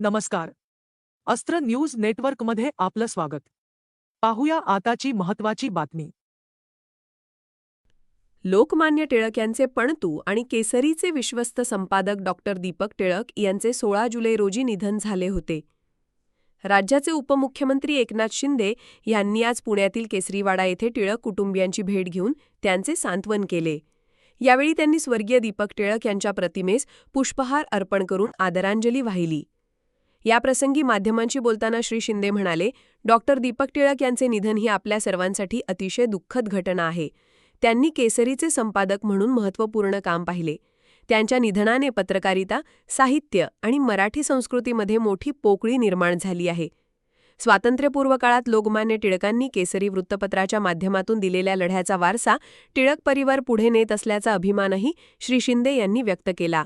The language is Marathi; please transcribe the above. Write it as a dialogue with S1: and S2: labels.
S1: नमस्कार. अस्त्र न्यूज नेटवर्कमध्ये आपलं स्वागत. पाहूया आताची महत्वाची बातमी.
S2: लोकमान्य टिळक यांचे पणतू आणि केसरीचे विश्वस्त संपादक डॉक्टर दीपक टिळक यांचे सोळा जुलै रोजी निधन झाले होते. राज्याचे उपमुख्यमंत्री एकनाथ शिंदे यांनी आज पुण्यातील केसरीवाडा येथे टिळक कुटुंबियांची भेट घेऊन त्यांचे सांत्वन केले. यावेळी त्यांनी स्वर्गीय दीपक टिळक यांच्या प्रतिमेस पुष्पहार अर्पण करून आदरांजली वाहिली. याप्रसंगी माध्यमांशी बोलताना श्री शिंदे म्हणाले डॉक्टर दीपक टिळक यांचे निधन ही आपल्या सर्वांसाठी अतिशय दुःखद घटना आहे. त्यांनी केसरीचे संपादक म्हणून महत्त्वपूर्ण काम पाहिले. त्यांच्या निधनाने पत्रकारिता साहित्य आणि मराठी संस्कृतीमध्ये मोठी पोकळी निर्माण झाली आहे. स्वातंत्र्यपूर्व काळात लोकमान्य टिळकांनी केसरी वृत्तपत्राच्या माध्यमातून दिलेल्या लढ्याचा वारसा टिळक परिवार पुढे नेत असल्याचा अभिमानही श्री शिंदे यांनी व्यक्त केला.